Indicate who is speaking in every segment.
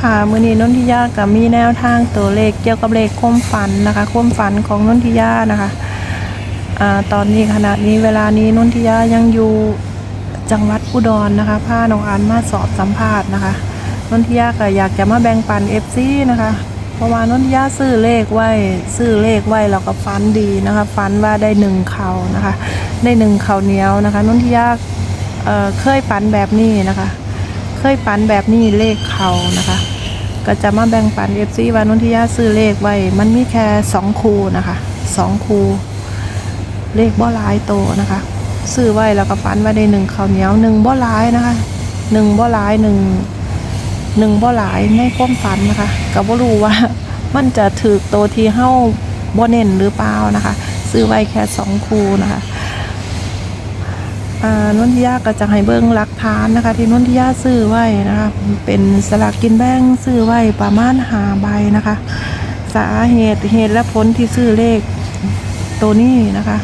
Speaker 1: ค่ะมือนี้นนทิยากับมีแนวทางตัวเลขเกี่ยวกับเลขความฝันนะคะความฝันของนนทิยานะคะอ่าตอนนี้ขณะนี้เวลานี้นนทิยายังอยู่จังหวัดอุดรนะคะพาน้องอันมาสอบสัมภาษณ์นะคะนนทิยาก็อยากจะมาแบ่งปัน FC นะคะเพราะว่านนทิยาซื้อเลขไว้ซื้อเลขไว้แล้วก็ฝันดีนะคะฝันว่าได้หนึ่งเขานะคะได้หนึ่งเขาเหนียวนะคะนนทิยาเอ่อเคยฝันแบบนี้นะคะ เคยฝันแบบนี้เลขเขานะคะ ก็จะมาแบ่งปันเอฟซีวานนทิยาซื้อเลขไว้ มันมีแค่สองคูนะคะสองคู เลขบ่หลายโตวนะคะ ซื้อไว้แล้วก็ฝันว่าได้หนึ่งข้าวเหนียวหนึ่งบ่หลายนะคะหนึ่งบ่หลายหนึ่งหนึ่งบ่หลายในความฝันนะคะก็บ่รู้ว่ามันจะถือโตวที่เฮ้าบ่เน้นหรือเปล่านะคะ ซื้อไว้แค่สองคูนะคะ อ่นนทิยาก็จะให้เบิ้งหลักฐานนะคะ ที่นนทิยาซื้อไว้นะคะ เป็นสลากกินแบ่งซื้อไว้ประมาณหาใบนะคะ สาเหตุเหตุและผลที่ซื้อเลขตัวนี้นะคะ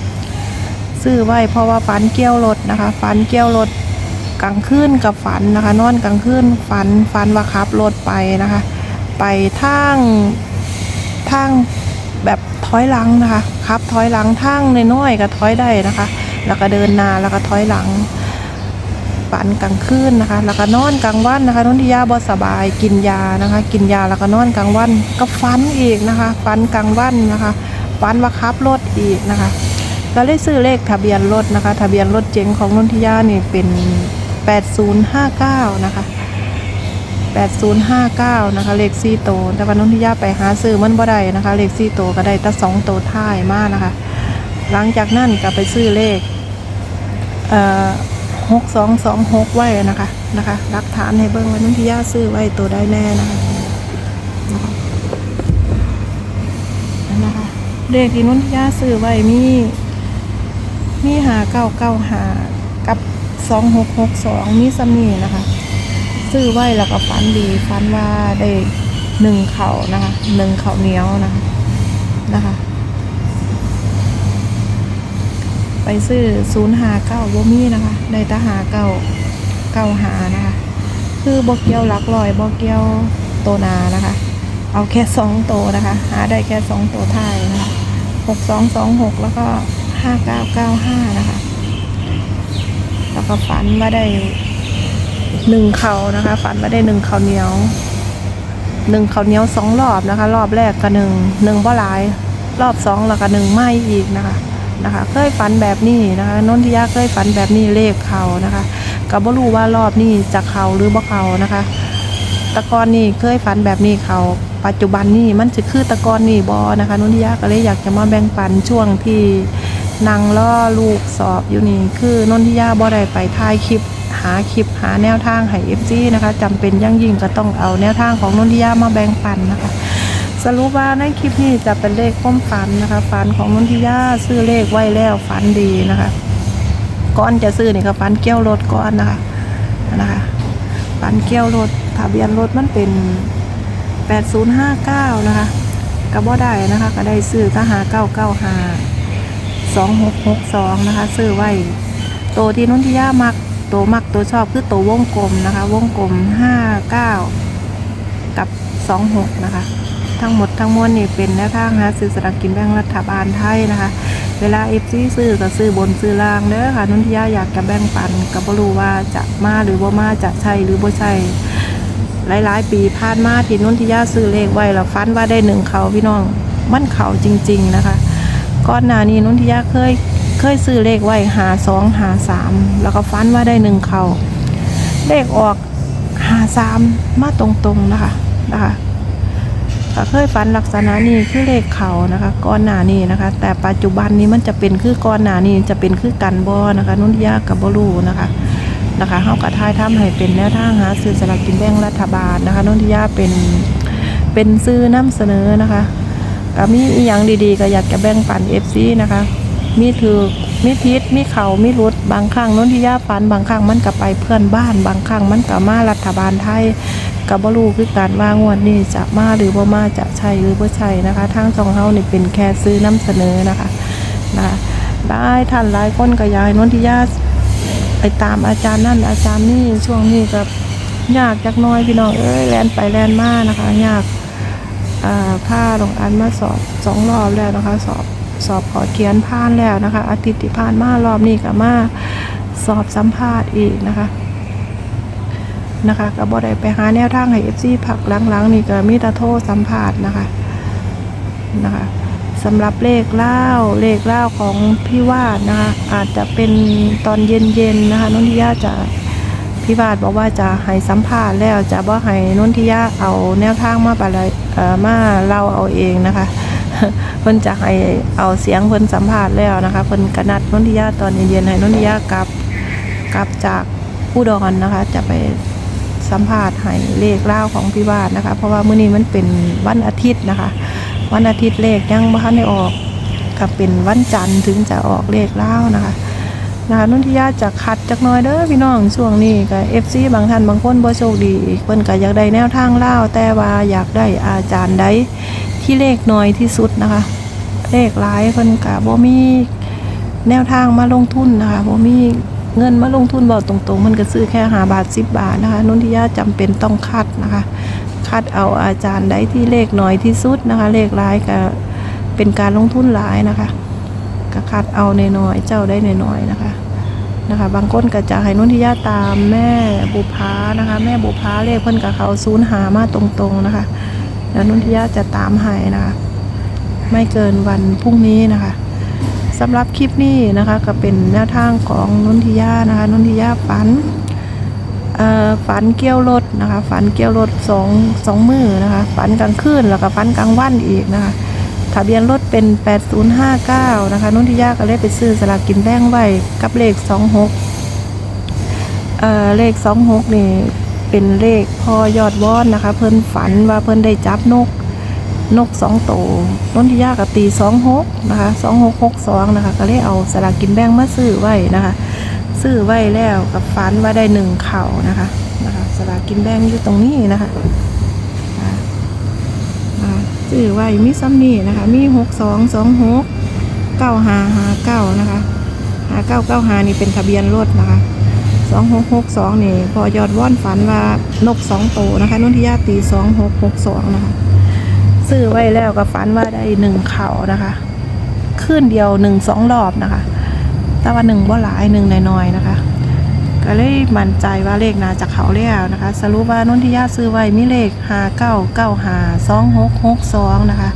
Speaker 1: ซื้อไว้เพราะว่าฝันเกี่ยวรถนะคะฝันเกี่ยวรถกลางคืนกับฝันนะคะ นอนกลางคืนฝันฝันว่าขับรถไปนะคะ ไปทางทางแบบถอยหลังนะคะขับถอยหลังทางน้อยๆก็ถอยได้นะคะ แล้วก็เดินนาแล้วก็ถอยหลังฝันกลางคืนนะคะ แล้วก็นอนกลางวันนะคะนนทิยาบ่สบายกินยานะคะ กินยาแล้วก็นอนกลางวันก็ฝันอีกนะคะฝันกลางวันนะคะฝันว่าขับรถอีกนะคะก็เลยซื้อเลขทะเบียนรถนะคะ ทะเบียนรถเจ๋งของนนทิยานี่เป็น 8059 นะคะ 8059 นะคะ เลข4โตแต่ว่านนทิยาไปหาซื้อมันบ่ได้นะคะ เลข4โตก็ได้แต่2โตวท้ายมากนะคะ หลังจากนั้นก็ไปซื้อเลขเอ่อหกสองสองหกไว้นะคะนะคะรักฐานให้เบิ้งไว้นุ่นที่ย่าซื้อไว้ตัวได้แน่นะคะนะคะนะคะเลขที่นุ่นที่ย่าซื้อไว้มีมีหาเก้าเก้าหากับสองหกหกสองมีซัมนี่นะคะ ซื้อไว้แล้วก็ฟันดีฟันว่าได้หนึ่งเข่านะคะหนึ่งเข่าเหนียวนะคะนะคะ ไปซื้อศูนย์หาเก้าบ่มีนะคะได้ตาหาเก้าเก้าหานะคะ คือบ่เกี่ยวหลักลอยบ่เกี่ยวโตนานะคะ เอาแค่สองโตวนะคะ หาได้แค่สองโตวท้ายนะคะหกสองสองหกแล้วก็ห้าเก้าเก้าห้านะคะ แล้วก็ฝันว่าได้หนึ่งเขานะคะ ฝันว่าได้หนึ่งเขาเหนียวหนึ่งเขาเหนียวสองรอบนะคะ รอบแรกก็หนึ่งหนึ่งบ่หลาย รอบสองแล้วก็หนึ่งไม่อีกนะคะ นะคะเคยฝันแบบนี้นะคะนนทิยาเคยฝันแบบนี้เลขเขานะคะก็บ่รู้ว่ารอบนี้จะเขาหรือบ่เขานะคะตะกอนนี่เคยฝันแบบนี้เขาปัจจุบันนี่มันจะคือตะกอนนี่บอนะคะนนทิยาก็เลยอยากจะมาแบ่งปันช่วงที่นางล่อลูกสอบอยู่นี่คือนนทิยาบ่ได้ไปถ่ายคลิปหาคลิปหาแนวทางให้ FC นะคะจำเป็นอย่งยิ่งก็ต้องเอาแนวทางของนนทิยามาแบ่งปันนะคะ สรุปว่าในคลิปนี้จะเป็นเลขความฝันนะคะฝันของนนทิยาซื้อเลขไว้แล้วฝันดีนะคะก่อนจะซื้อนี่ก็ฝันเกี่ยวรถก่อนนะคะนะคะฝันเกี่ยวรถทะเบียนรถมันเป็น 8059 นะคะก็บ่ได้นะคะ ก็ได้ซื้อทหา995 2662นะคะ ซื้อไว้โตที่นนทิยามักโตมักตัวชอบคือโตววงกลมนะคะ วงกลม59กับ26นะคะ ทั้งหมดทั้งมวลนี่เป็นแนวทางหาซื้อสลากกินแบ่งรัฐบาลไทยนะคะ เวลาเอฟซีซื้อก็ซื้อบนซื้อล่างเด้อค่ะนุ่นทิยาอยากจะแบ่งปันก็บ่รู้ว่าจะมาหรือบ่ามาจะใช่หรือบ่ใช่หลาย ๆ ปีผ่านมาที่นุ่นทิยาซื้อเลขไว้แล้วฟันว่าได้หนึ่งเขาพี่น้องมันเขาจริง ๆนะคะก่อนหน้านี้นุ่นทิยาเคยเคยซื้อเลขไว้หาสองหาสามแล้วก็ฟันว่าได้หนึ่งเขาเลขออกหาสามมาตรงๆนะคะนะคะ ก็เคยฝันลักษณะนี้คือเลขเขานะคะก้อนหนานี้นะคะ แต่ปัจจุบันนี้มันจะเป็นคือก้อนหนานี้จะเป็นคือกันบอนะคะ นุ่นยากกับบรูนะคะนะคะเฮากระทายทำให้เป็นแนวทางหาซื้อสลากกินแบ่งรัฐบาลนะคะนุ่นทิยาเป็นเป็นซื้อนำเสนอนะคะก็มีอีหยังดีๆ ก็อยากจะแบ่งปันเอฟซีนะคะ มีถือมีพิษมีเขามีรุดบางครั้งนุ่นทิยาฝันบางครั้งมันก็ไปเพื่อนบ้าน บางครั้งมันก็มารัฐบาลไทย กับบรูคือการว่างวดนี้จะมาหรือบ่มาจะใช่หรือบ่ใช่นะคะทางจองเฮานี่เป็นแค่ซื้อนำเสนอนะคะนะได้ท่านหลายคนก็ยากให้นนทิยาไปตามอาจารย์นั่นอาจารย์นี่ช่วงนี้กับยากจักน้อยพี่น้องเอ้ยแลนไปแลนมานะคะยากอ่าผ้าลงอันมาสอบสองรอบแล้วนะคะ สอบสอบขอเขียนผ่านแล้วนะคะ อาทิตย์ที่ผ่านมารอบนี้ก็มาสอบสัมภาษณ์อีกนะคะ นะคะก็บ่ได้ไปหาแนวทางให้ FC ผักหลังๆนี่ก็มีต่โทรสัมภาษณ์นะคะนะคะสำหรับเลขเล่าเลขเล่าของพี่วาดนะคะอาจจะเป็นตอนเย็นๆนะคะนนทิยาจะพี่วาดบอกว่าจะให้สัมภาษณ์แล้วจะบ่ให้นนทิยาเอาแนวทางมาไปเลยมาเล่าเอาเองนะคะเพิ่นจะให้เอาเสียงเพิ่นสัมภาษณ์แล้วนะคะเพิ่นกนัดนนทิยาตอนเย็นๆให้นนทิยากลับกลับจากผู้ดอนนะคะ จะไป สัมภาษณ์ให้เลขเล่าของพี่วาดนะคะ เพราะว่ามื้อนี้มันเป็นวันอาทิตย์นะคะ วันอาทิตย์เลขยังบ่ทันได้ออกก็เป็นวันจันทร์ถึงจะออกเลขเล่านะคะนะคะนุ่นทิยาจะคัดจักน่อยเด้อพี่น้องช่วงนี้ก็ FC บางท่านบางคนบ่โชคดีเพิ่นก็อยากได้แนวทางเล่าแต่ว่าอยากได้อาจารย์ใดที่เลขน้อยที่สุดนะคะ เลขหลายเพิ่นก็บ่มีแนวทางมาลงทุนนะคะบ่มี เงินมาลงทุนบอกตรงๆ มันก็ซื้อแค่หาบาทสิบบาทนะคะนุ่นทิยาจำเป็นต้องคัดนะคะ คัดเอาอาจารย์ใดที่เลขน้อยที่สุดนะคะ เลขร้ายก็เป็นการลงทุนหลายนะคะก็คัดเอาในน้อยเจ้าได้ในน้อยนะคะนะคะ บางคนก็จะให้นุ่นทิยาตามแม่บุพานะคะ แม่บุพาเลขเพิ่นกับเขาศูนย์หามาตรงๆนะคะแล้วนุ่นทิยาจะตามให้นะคะ ไม่เกินวันพรุ่งนี้นะคะ สำหรับคลิปนี้นะคะ ก็เป็นแนวทางของนุนทิยานะคะนุนทิยาฝันเอ่อฝันเกี่ยวรถนะคะ ฝันเกี่ยวรถสองสองมือนะคะ ฝันกลางคืนแล้วก็ฝันกลางวันอีกนะคะทะเบียนรถเป็น 8059 นะคะนุนทิยาก็เลยไปซื้อสลากกินแบ่งไว้กับเลข 26เอ่อเลข 26 นี่เป็นเลขพ่อยอดวอนนะคะ เพิ่นฝันว่าเพิ่นได้จับนก นกสองโตวนนทิยากับตีสองหกนะคะสองหกหกสองนะคะ ก็เลยเอาสลากกินแบ่งมาซื้อไว้นะคะ ซื้อไว้แล้วกับฟันว่าได้หนึ่งเข่านะคะนะคะสลากกินแบ่งอยู่ตรงนี้นะคะซื้อไว้มีซ้ำนี่นะคะ มีหกสองสองหกเก้าหาหาเก้านะคะหาเก้าเก้าหานี่เป็นทะเบียนรถนะคะสองหกหกสองนี่พอยอดว่อนฝันว่านกสองโตนะคะนุ่นทิยาตีสองหกหกสองนะคะ ซื้อไว้แล้วก็ฝันว่าได้หนึ่งเข่านะคะขึ้นเดียวหนึ่งสองรอบนะคะ แต่ว่าหนึ่งบ่หลายหนึ่งน้อยๆนะคะ ก็เลยมั่นใจว่าเลขนาจากเขาแล้วนะคะ สรุปว่านนทิยาซื้อไว้มีเลขห้าเก้าเก้าห้าสองหกหกสองนะคะ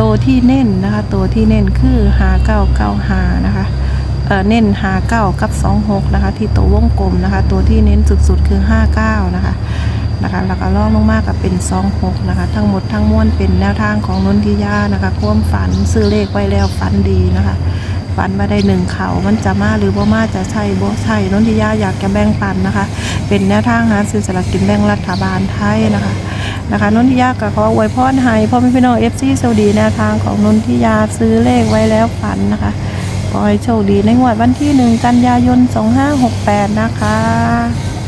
Speaker 1: ตัวที่เน้นนะคะตัวที่เน้นคือห้าเก้าเก้าห้านะคะเออเน้นห้าเก้ากับสองหกนะคะ ที่ตัววงกลมนะคะ ตัวที่เน้นสุดๆคือห้าเก้านะคะ นะคะ แล้วก็ล่องลงมากกับเป็นซองหกนะคะ ทั้งหมดทั้งมวลเป็นแนวทางของนนทิยานะคะความฝันซื้อเลขไว้แล้วฝันดีนะคะฝันมาได้หนึ่งเขามันจะมาหรือว่ามาจะใช่บ่ใช่นนทิยาอยากจะแบ่งปันนะคะ เป็นแนวทางหาซื้อสลากกินแบ่งรัฐบาลไทยนะคะนะคะนนทิยาก็ขออวยพรให้พ่อแม่พี่น้องเอฟซีสวัสดีแนวทางของนนทิยาซื้อเลขไว้แล้วฝันนะคะขอให้โชคดีในงวดวันที่หนึ่งกันยายน 2568 นะคะ